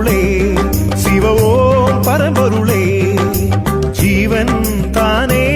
பரம்பொருளே சிவ ஓம் பரம்பொருளே ஜீவன் தானே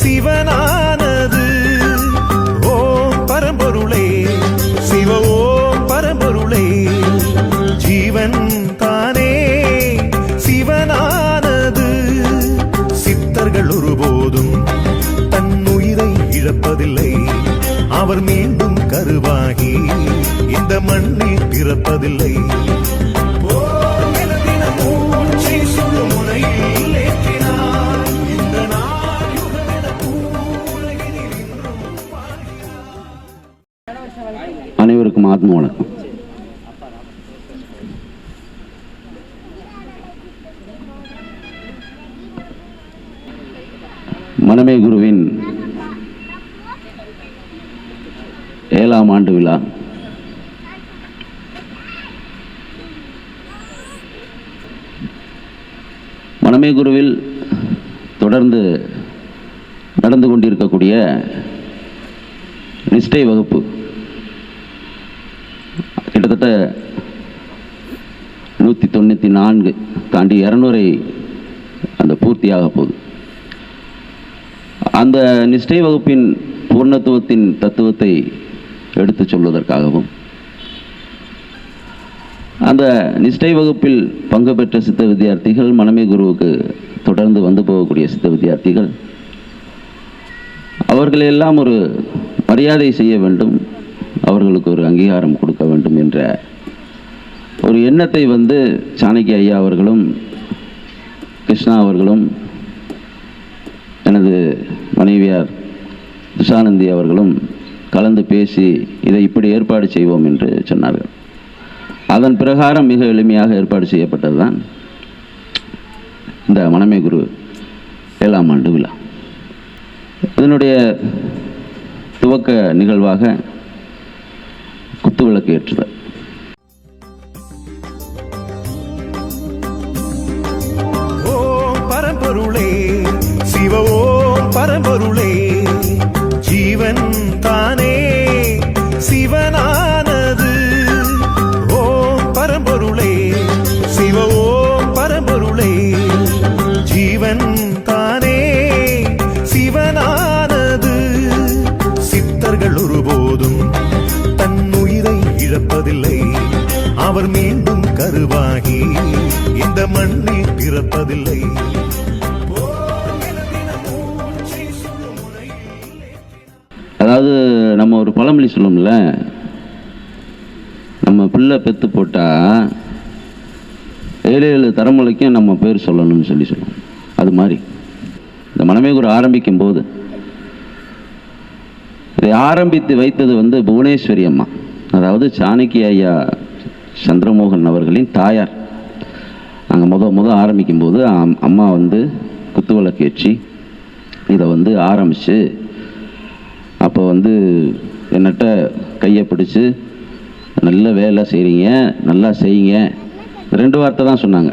சிவனானது. ஓம் பரம்பொருளே சிவ ஓம் பரம்பொருளே ஜீவன் தானே சிவனானது. சித்தர்கள் ஒருபோதும் தன் உயிரை இழப்பதில்லை. அவர் மீண்டும் கருவாகி இந்த மண்ணில் பிறப்பதில்லை. அனைவருக்கும் வணக்கம். மனமே குருவின் ஏழாம் ஆண்டு விழா. மனமே குருவில் தொடர்ந்து நடந்து கொண்டிருக்கக்கூடிய நிஷ்டை வகுப்பு. கிட்டத்தட்ட நூற்றி தொண்ணூற்றி நான்கு தாண்டி இரநூறை அந்த பூர்த்தியாக போகுது. அந்த நிஷ்டை வகுப்பின் பூர்ணத்துவத்தின் தத்துவத்தை எடுத்து சொல்வதற்காகவும் அந்த நிஷ்டை வகுப்பில் பங்கு பெற்ற சித்த வித்தியார்த்திகள் மனமே குருவுக்கு தொடர்ந்து வந்து போகக்கூடிய சித்த வித்தியார்த்திகள் அவர்களையெல்லாம் ஒரு மரியாதை செய்ய வேண்டும். அவர்களுக்கு ஒரு அங்கீகாரம் கொடுக்க வேண்டும் என்ற ஒரு எண்ணத்தை வந்து சாணக்கிய ஐயா அவர்களும் கிருஷ்ணா அவர்களும் எனது மனைவியார் துஷானந்தி அவர்களும் கலந்து பேசி இதை இப்படி ஏற்பாடு செய்வோம் என்று சொன்னார்கள். அதன் பிரகாரம் மிக எளிமையாக ஏற்பாடு செய்யப்பட்டதுதான் இந்த மனமே குரு ஏழாம் ஆண்டு விழா. இதனுடைய துவக்க நிகழ்வாக குத்துவிளக்கு ஏற்றுதல் இழப்பதில்லை அவர் மீண்டும் கருவாகி இந்த மண்ணில் பிறப்பதில்லை. அதாவது நம்ம ஒரு பழமொழி சொல்லும்ல நம்ம பிள்ளை பெத்து போட்டால் ஏழு ஏழு தலைமுறைக்கும் நம்ம பேர் சொல்லணும்னு சொல்லி சொல்லுவோம். அது மாதிரி. இந்த மனமே குரு ஆரம்பிக்கும் போது இதை ஆரம்பித்து வைத்தது வந்து புவனேஸ்வரி அம்மா. அதாவது சாணக்கிய ஐயா சந்திரமோகன் அவர்களின் தாயார். நாங்கள் முத முத ஆரம்பிக்கும் போது அம்- அம்மா வந்து குத்துவிளக்கு ஏற்றி இதை வந்து ஆரம்பித்து அப்போ வந்து என்னட்ட கையை பிடிச்சு நல்ல வேலை செய்கிறீங்க நல்லா செய்யுங்க. ரெண்டு வார்த்தை தான் சொன்னாங்க.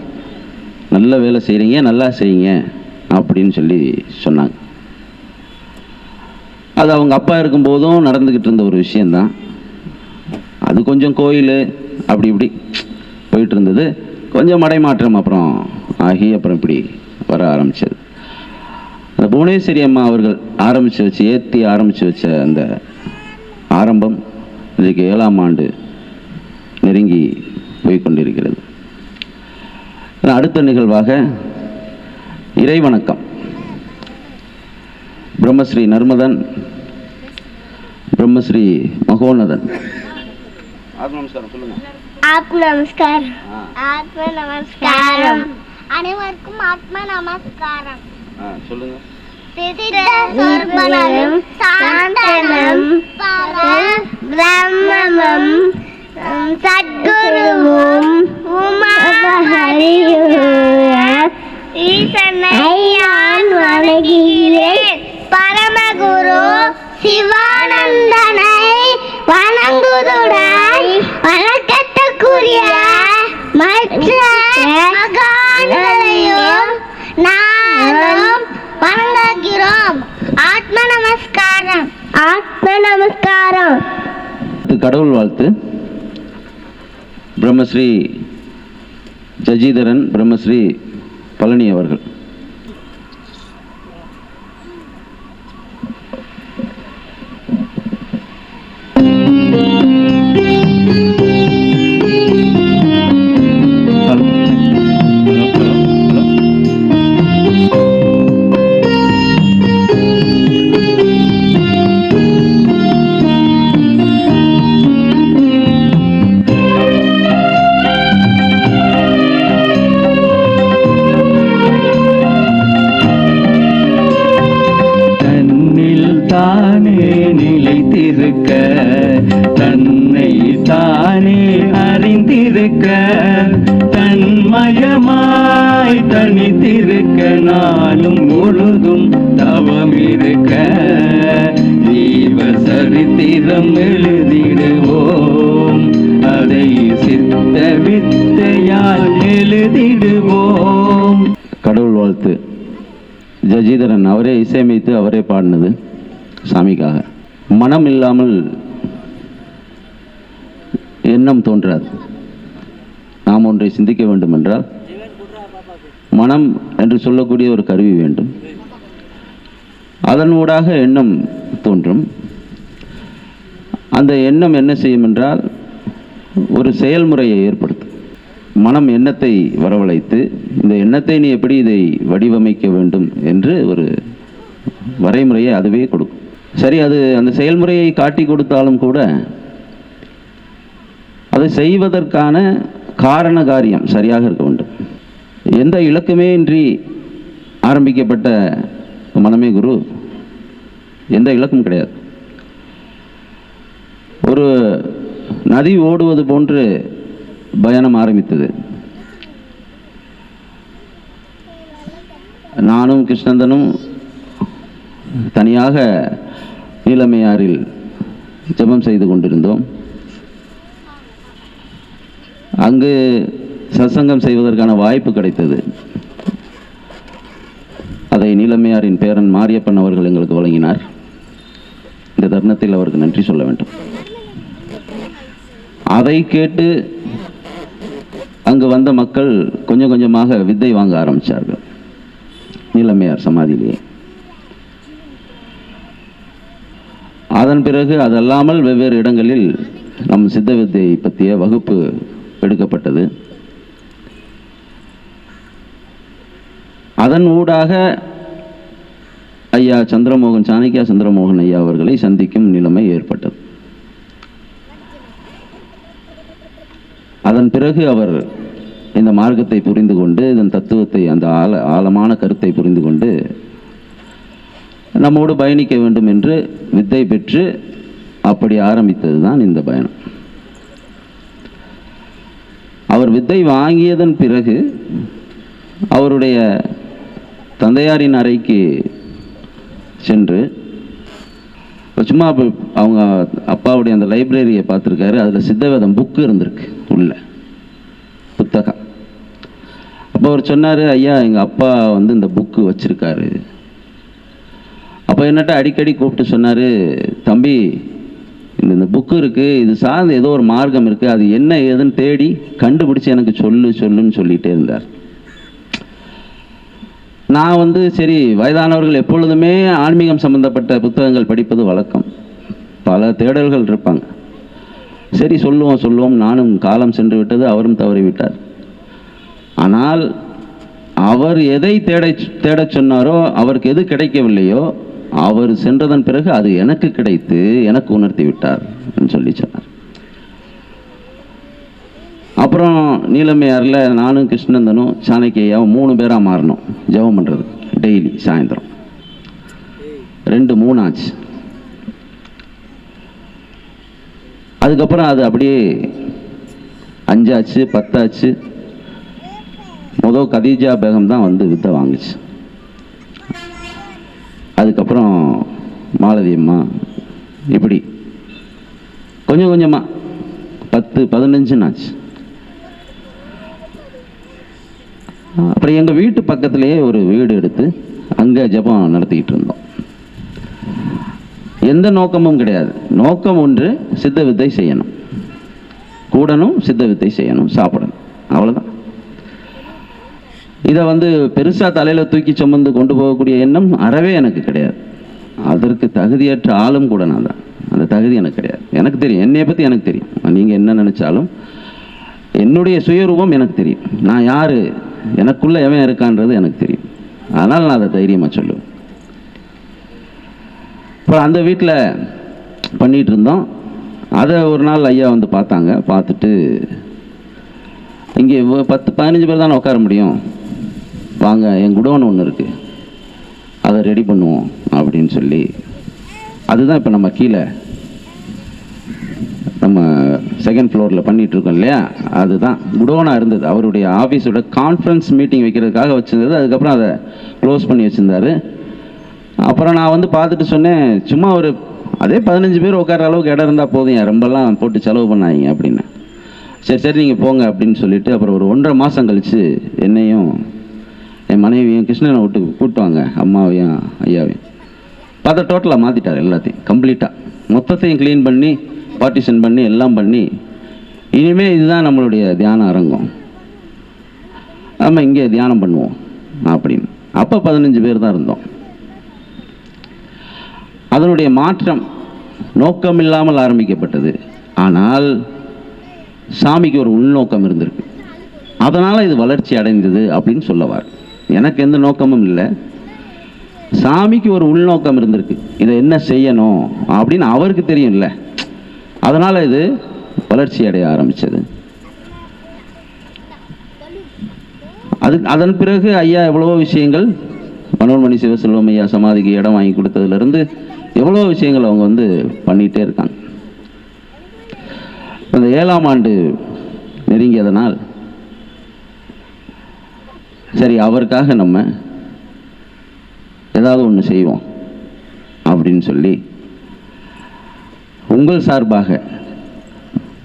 நல்ல வேலை செய்கிறீங்க நல்லா செய்யுங்க அப்படின்னு சொல்லி சொன்னாங்க. அது அவங்க அப்பா இருக்கும்போதும் நடந்துக்கிட்டு இருந்த ஒரு விஷயந்தான் அது கொஞ்சம் கோயில் அப்படி இப்படி போயிட்டு இருந்தது கொஞ்சம் மடைமாற்றம் அப்புறம் ஆகி அப்புறம் இப்படி வர ஆரம்பிச்சது. அந்த புவனேஸ்வரி அம்மா அவர்கள் ஆரம்பித்து வச்சு ஏற்றி ஆரம்பித்து வச்ச அந்த ஆரம்பம் இன்றைக்கு ஏழாம் ஆண்டு நெருங்கி போய்கொண்டிருக்கிறது அடுத்த நிகழ்வாக இறைவணக்கம். பிரம்மஸ்ரீ நர்மதன் பிரம்மஸ்ரீ மகோனதன் நமஸ்காரம் சொல்லுங்க. ஆத்ம நமஸ்காரம் ஆத்ம நமஸ்காரம் அனைவருக்கும் ஆத்ம நமஸ்காரம் சொல்லுங்க. சித்தர்மணம் சாந்தனம் பிரம்மமும் சத்குருவும் உமாஹரியும் ஈசனை நான் வணங்குகிறேன் பரமகுரு சிவானந்தனை வணக்கத்துக்குரிய மற்ற மகான்களையும் நானும் வணங்குகிறோம். ஆத்ம நமஸ்காரம். ஆத்ம நமஸ்காரம். கடவுள் வாழ்த்து. பிரம்மஸ்ரீ ஜஜீதரன் பிரம்மஸ்ரீ பழனி அவர்கள். சித்த வித்தையால் எழுதிடுவோம். கடவுள் வாழ்த்து. ஜஜீதரன் அவரே இசையமைத்து அவரே பாடினது சாமிக்காக. மனம் இல்லாமல் எண்ணம் தோன்றாது. நாம் ஒன்றை சிந்திக்க வேண்டும் என்றால் மனம் என்று சொல்லக்கூடிய ஒரு கருவி வேண்டும். அதன் ஊடாக எண்ணம் தோன்றும். அந்த எண்ணம் என்ன செய்யும் என்றால் ஒரு செயல்முறையை ஏற்படுத்தும் மனம் எண்ணத்தை வரவழைத்து இந்த எண்ணத்தை நீ எப்படி இதை வடிவமைக்க வேண்டும் என்று ஒரு வரைமுறையை அதுவே கொடுக்கும். சரி அது அந்த செயல்முறையை காட்டி கொடுத்தாலும் கூட அதை செய்வதற்கான காரண காரியம் சரியாக இருக்க வேண்டும். எந்த இலக்குமே இன்றி ஆரம்பிக்கப்பட்ட மனமே குரு எந்த இலக்கும் கிடையாது. ஒரு நதி ஓடுவது போன்று பயணம் ஆரம்பித்தது. நானும் கிருஷ்ணந்தனும் தனியாக நீலமையாறில் ஜெபம் செய்து கொண்டிருந்தோம். அங்கு சத்சங்கம் செய்வதற்கான வாய்ப்பு கிடைத்தது. அதை நீலமையாரின் பேரன் மாரியப்பன் அவர்கள் எங்களுக்கு வழங்கினார். இந்த தருணத்தில் அவருக்கு நன்றி சொல்ல வேண்டும். அதை கேட்டு அங்கு வந்த மக்கள் கொஞ்சம் கொஞ்சமாக வித்தை வாங்க ஆரம்பித்தார்கள் நீலமையார் சமாதியிலேயே. அதன் பிறகு அதல்லாமல் வெவ்வேறு இடங்களில் நம் சித்த வித்தை பற்றிய வகுப்பு எடுக்கப்பட்டது. அதன் ஊடாக ஐயா சந்திரமோகன் சாணக்கியா சந்திரமோகன் ஐயா அவர்களை சந்திக்கும் நிலைமை ஏற்பட்டது. அதன் பிறகு அவர் இந்த மார்க்கத்தை புரிந்து கொண்டு இதன் தத்துவத்தை அந்த ஆழ ஆழமான கருத்தை புரிந்து கொண்டு நம்மோடு பயணிக்க வேண்டும் என்று வித்தை பெற்று அப்படி ஆரம்பித்தது தான் இந்த பயணம். அவர் வித்தை வாங்கியதன் பிறகு அவருடைய தந்தையாரின் அறைக்கு சென்று சும்மா அவங்க அப்பாவுடைய அந்த லைப்ரரியை பார்த்துருக்காரு அதில் சித்தவேதம் புக்கு இருந்திருக்கு. உள்ள புத்தகம். அப்போ அவர் சொன்னார் ஐயா எங்கள் அப்பா வந்து இந்த புக்கு வச்சுருக்காரு. அப்போ என்னட்ட அடிக்கடி கூப்பிட்டு சொன்னார் தம்பி இந்த இந்த புக்கு இருக்குது இது சார்ந்து ஏதோ ஒரு மார்க்கம் இருக்குது அது என்ன ஏதுன்னு தேடி கண்டுபிடிச்சி எனக்கு சொல்லு சொல்லுன்னு சொல்லிகிட்டே இருந்தார். நான் வந்து சரி வயதானவர்கள் எப்பொழுதுமே ஆன்மீகம் சம்மந்தப்பட்ட புத்தகங்கள் படிப்பது வழக்கம். பல தேடல்கள் இருப்பாங்க. சரி சொல்லுவோம் சொல்லுவோம். நானும் காலம் சென்று விட்டது அவரும் தவறிவிட்டார். ஆனால் அவர் எதை தேட தேடச் சொன்னாரோ அவருக்கு எது கிடைக்கவில்லையோ அவர் சென்றதன் பிறகு அது எனக்கு கிடைத்து எனக்கு உணர்த்தி விட்டார் சொல்லி சொன்னார். அப்புறம் நீலமையாரில் நானும் கிருஷ்ணந்தனும் சாணக்கியாவும் மூணு பேராக மாறினோம் ஜெபம் பண்ணுறது டெய்லி சாயந்தரம். ரெண்டு மூணு ஆச்சு அதுக்கப்புறம் அது அப்படியே அஞ்சாச்சு பத்தாச்சு. முதல் கதீஜா பேகம் தான் வந்து வித்தை வாங்குச்சு. அதுக்கப்புறம் மாலதி அம்மா இப்படி. கொஞ்சம் கொஞ்சமாக பத்து பதினஞ்சுன்னு ஆச்சு. அப்புறம் எங்கள் வீட்டு பக்கத்துலேயே ஒரு வீடு எடுத்து அங்கே ஜெபம் நடத்திக்கிட்டு இருந்தோம். எந்த நோக்கமும் கிடையாது. நோக்கம் ஒன்று சித்த வித்தை செய்யணும். கூடணும் சித்த வித்தை செய்யணும். சாப்பிடணும். அவ்வளோதான் இதை வந்து பெருசாக தலையில் தூக்கி சுமந்து கொண்டு போகக்கூடிய எண்ணம் அறவே எனக்கு கிடையாது. அதற்கு தகுதியற்ற ஆளும் கூட நான் தான். அந்த தகுதி எனக்கு கிடையாது. எனக்கு தெரியும். என்னையை பற்றி எனக்கு தெரியும். நீங்கள் என்ன நினச்சாலும் என்னுடைய சுயரூபம் எனக்கு தெரியும். நான் யார்? எனக்குள்ளே எவன் இருக்கான்றது எனக்கு தெரியும். அதனால் நான் அதை தைரியமாக சொல்லுவேன். அப்புறம் அந்த வீட்டில் பண்ணிகிட்டு இருந்தோம் அதை ஒரு நாள் ஐயா வந்து பார்த்தாங்க. பார்த்துட்டு இங்கே பத்து பதினஞ்சு பேர் தானே உட்கார முடியும். வாங்க என் குடோன் ஒன்று இருக்குது அதை ரெடி பண்ணுவோம் அப்படின்னு சொல்லி. அதுதான் இப்போ நம்ம கீழே நம்ம செகண்ட் ஃப்ளோரில் பண்ணிகிட்ருக்கோம் இல்லையா? அதுதான். குடோனாக இருந்தது. அவருடைய ஆஃபீஸோட கான்ஃபரன்ஸ் மீட்டிங் வைக்கிறதுக்காக வச்சுருந்தது. அதுக்கப்புறம் அதை க்ளோஸ் பண்ணி வச்சுருந்தாரு. அப்புறம் நான் வந்து பார்த்துட்டு சொன்னேன் சும்மா ஒரு அதே பதினஞ்சு பேர் உட்கார அளவுக்கு இடம் இருந்தால் போதும் ரொம்பலாம் போட்டு செலவு பண்ணாதீங்க அப்படின்னு. சரி சரி நீங்கள் போங்க அப்படின்னு சொல்லிட்டு அப்புறம் ஒரு ஒன்றரை மாதம் கழித்து என்னையும் என் மனைவியும் கிருஷ்ணனை விட்டு கூட்டுவாங்க அம்மாவையும் ஐயாவையும். பார்த்தா டோட்டலாக மாற்றிட்டார் எல்லாத்தையும் கம்ப்ளீட்டாக மொத்தத்தையும் க்ளீன் பண்ணி பார்ட்டிஷன் பண்ணி எல்லாம் பண்ணி இனிமேல் இதுதான் நம்மளுடைய தியான அரங்கம். நம்ம இங்கே தியானம் பண்ணுவோம் அப்படின்னு. அப்போ பதினஞ்சு பேர் தான் இருந்தோம். அதனுடைய மாற்றம் நோக்கம் இல்லாமல் ஆரம்பிக்கப்பட்டது. ஆனால் சாமிக்கு ஒரு உள்நோக்கம் இருந்திருக்கு. அதனால் இது வளர்ச்சி அடைந்தது அப்படின்னு சொல்லவார். எனக்கு எந்த நோக்கமும் இல்லை. சாமிக்கு ஒரு உள்நோக்கம் இருந்திருக்கு. இதை என்ன செய்யணும் அப்படின்னு அவருக்கு தெரியும்ல அதனால் இது வளர்ச்சி அடைய ஆரம்பித்தது அது அதன் பிறகு ஐயா எவ்வளவோ விஷயங்கள் மனோன்மணி சிவசெல்வம் ஐயா சமாதிக்கு இடம் வாங்கி கொடுத்ததுலேருந்து எவ்வளோ விஷயங்கள் அவங்க வந்து பண்ணிகிட்டே இருக்காங்க. அந்த ஏழாம் ஆண்டு நெருங்கியதனால் சரி அவருக்காக நம்ம ஏதாவது ஒன்று செய்வோம் அப்படின்னு சொல்லி உங்கள் சார்பாக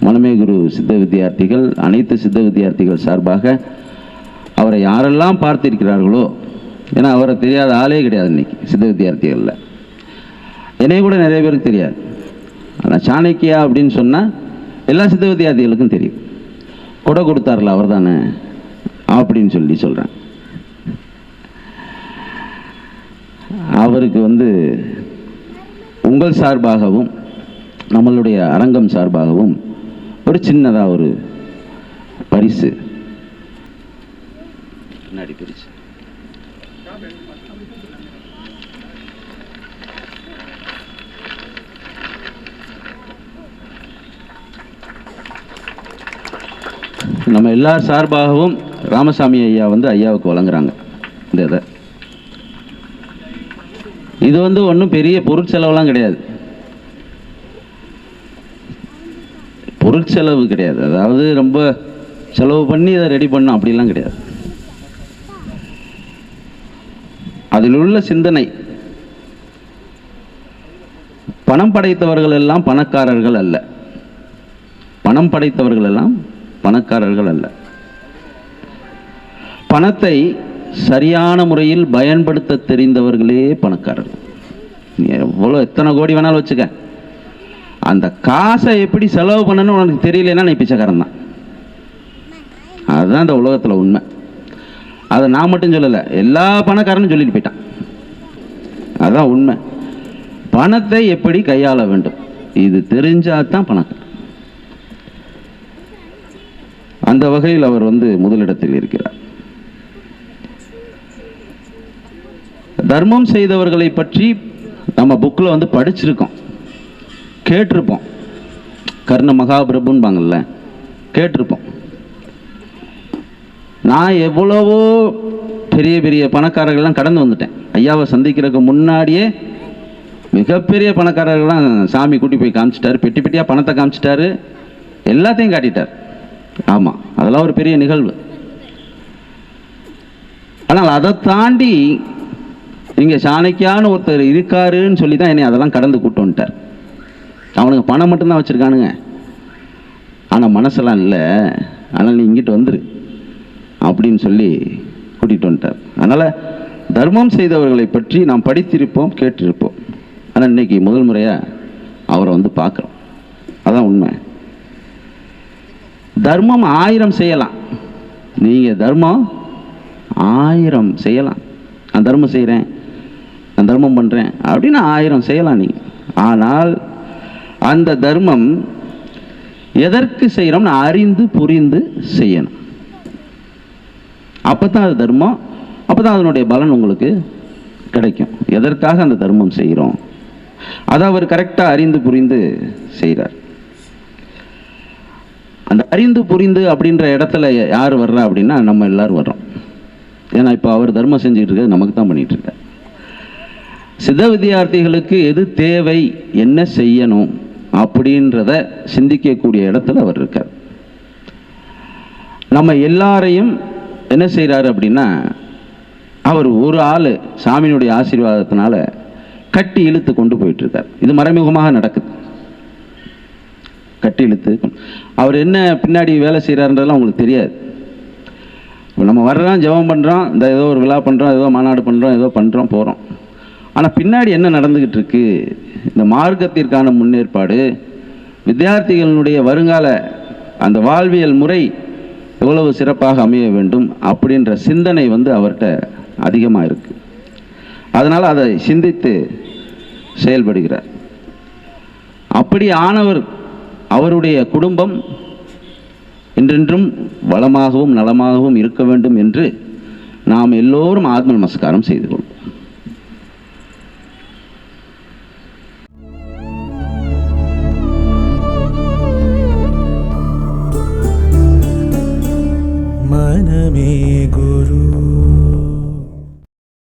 மனமே குரு சித்த வித்தியார்த்திகள் அனைத்து சித்த வித்தியார்த்திகள் சார்பாக அவரை யாரெல்லாம் பார்த்திருக்கிறார்களோ ஏன்னா அவரை தெரியாத ஆளே கிடையாது இன்னைக்கு சித்த வித்தியார்த்திகளில் என்னைய கூட நிறைய பேருக்கு தெரியாது. ஆனால் சாணக்கியா அப்படின்னு சொன்னால் எல்லா சித்த தெரியும். கொடை கொடுத்தார்ல அவர் தானே அப்படின்னு சொல்லி சொல்கிறேன் அவருக்கு வந்து உங்கள் சார்பாகவும் நம்மளுடைய அரங்கம் சார்பாகவும் ஒரு சின்னதாக ஒரு பரிசு. பின்னாடி பரிசு நம்ம எல்லார் சார்பாகவும் ராமசாமி ஐயா வந்து ஐயாவுக்கு வழங்குறாங்க. இந்த இதை. இது வந்து ஒன்றும் பெரிய பொருட்செலவுலாம் கிடையாது. பொருட்செலவு கிடையாது. அதாவது ரொம்ப செலவு பண்ணி இதை ரெடி பண்ணோம் அப்படிலாம் கிடையாது. அதில் உள்ள சிந்தனை. பணம் படைத்தவர்கள் எல்லாம் பணக்காரர்கள் அல்ல. பணம் படைத்தவர்கள் எல்லாம் பணக்காரர்கள் அல்ல. பணத்தை சரியான முறையில் பயன்படுத்த தெரிந்தவர்களே பணக்காரர்கள். நீ எவ்வளோ எத்தனை கோடி வேணாலும் வச்சுக்க. அந்த காசை எப்படி செலவு பண்ணணும்னு உனக்கு தெரியலன்னா நீ பிச்சைக்காரன் தான். அதுதான் இந்த உலகத்தில் உண்மை. அதை நான் மட்டும் சொல்லலை எல்லா பணக்காரனும் சொல்லிட்டு போயிட்டான். அதுதான் உண்மை. பணத்தை எப்படி கையாள வேண்டும்? இது தெரிஞ்சால் தான் பணக்காரன். அந்த வகையில் அவர் வந்து முதலிடத்தில் இருக்கிறார். தர்மம் செய்தவர்களை பற்றி நம்ம புக்கில் வந்து படிச்சிருக்கோம். கேட்டிருப்போம். கர்ண மகாபிரபுன்பாங்கல்ல கேட்டிருப்போம். நான் எவ்வளவோ பெரிய பெரிய பணக்காரர்கள்லாம் கடந்து வந்துட்டேன். ஐயாவை சந்திக்கிறதுக்கு முன்னாடியே மிகப்பெரிய பணக்காரர்கள்லாம் சாமி கூட்டி போய் காமிச்சிட்டாரு. பெட்டி பெட்டியாக பணத்தை காமிச்சிட்டாரு. எல்லாத்தையும் காட்டிட்டார். ஆமாம் அதெல்லாம் ஒரு பெரிய நிகழ்வு. ஆனால் அதை தாண்டி இங்கே சாணக்கியான்னு ஒருத்தர் இருக்காருன்னு சொல்லி தான் என்னை அதெல்லாம் கடந்து கூட்டு வந்துட்டார். அவனுக்கு பணம் மட்டும்தான் வச்சுருக்கானுங்க. ஆனால் மனசெல்லாம் இல்லை. ஆனால் நீ இங்கிட்டு வந்துரு அப்படின்னு சொல்லி கூட்டிகிட்டு வந்துட்டார். அதனால் தர்மம் செய்தவர்களை பற்றி நாம் படித்திருப்போம் கேட்டிருப்போம். ஆனால் இன்னைக்கு முதல் முறையாக அவரை வந்து பார்க்குறோம். அதான் உண்மை. தர்மம் ஆயிரம் செய்யலாம். நீங்கள் தர்மம் ஆயிரம் செய்யலாம். நான் தர்மம் செய்கிறேன் நான் தர்மம் பண்ணுறேன் அப்படின்னு ஆயிரம் செய்யலாம் நீ ஆனால் அந்த தர்மம் எதற்கு செய்கிறோம்னு அறிந்து புரிந்து செய்யணும். அப்போ தான் அது தர்மம் அப்போ தான் அதனுடைய பலன் உங்களுக்கு கிடைக்கும். எதற்காக அந்த தர்மம் செய்கிறோம் அதை அவர் கரெக்டாக அறிந்து புரிந்து செய்கிறார் அந்த அறிந்து புரிந்து அப்படின்ற இடத்துல யார் வர்றா அப்படின்னா நம்ம எல்லாரும் வர்றோம். ஏன்னா இப்போ அவர் தர்மம் செஞ்சுட்டு இருக்கிறது நமக்கு தான் பண்ணிட்டு இருக்கார். சித்த வித்தியார்த்திகளுக்கு எது தேவை என்ன செய்யணும் அப்படின்றத சிந்திக்கக்கூடிய இடத்துல அவர் இருக்கார். நம்ம எல்லாரையும் என்ன செய்கிறாரு அப்படின்னா அவர் ஒரு ஆள் சாமியினுடைய ஆசீர்வாதத்தினால கட்டி இழுத்து கொண்டு போயிட்டு இருக்கார். இது மறைமுகமாக நடக்குது. கட்டி இழுத்து. அவர் என்ன பின்னாடி வேலை செய்கிறாருன்றதெல்லாம் உங்களுக்கு தெரியாது. இப்போ நம்ம வர்றோம் ஜெபம் பண்ணுறோம் இந்த ஏதோ ஒரு விழா பண்ணுறோம் ஏதோ மாநாடு பண்ணுறோம் ஏதோ பண்ணுறோம் போகிறோம் ஆனால் பின்னாடி என்ன நடந்துக்கிட்டு இருக்கு? இந்த மார்க்கத்திற்கான முன்னேற்பாடு வித்தியார்த்திகளினுடைய வருங்கால அந்த வாழ்வியல் முறை எவ்வளவு சிறப்பாக அமைய வேண்டும் அப்படின்ற சிந்தனை வந்து அவர்கிட்ட அதிகமாக இருக்குது அதனால் அதை சிந்தித்து செயல்படுகிறார். அப்படி ஆனவர் அவருடைய குடும்பம் என்றென்றும் வளமாகவும் நலமாகவும் இருக்க வேண்டும் என்று நாம் எல்லோரும் ஆத்ம நமஸ்காரம் செய்து கொள்வோம்.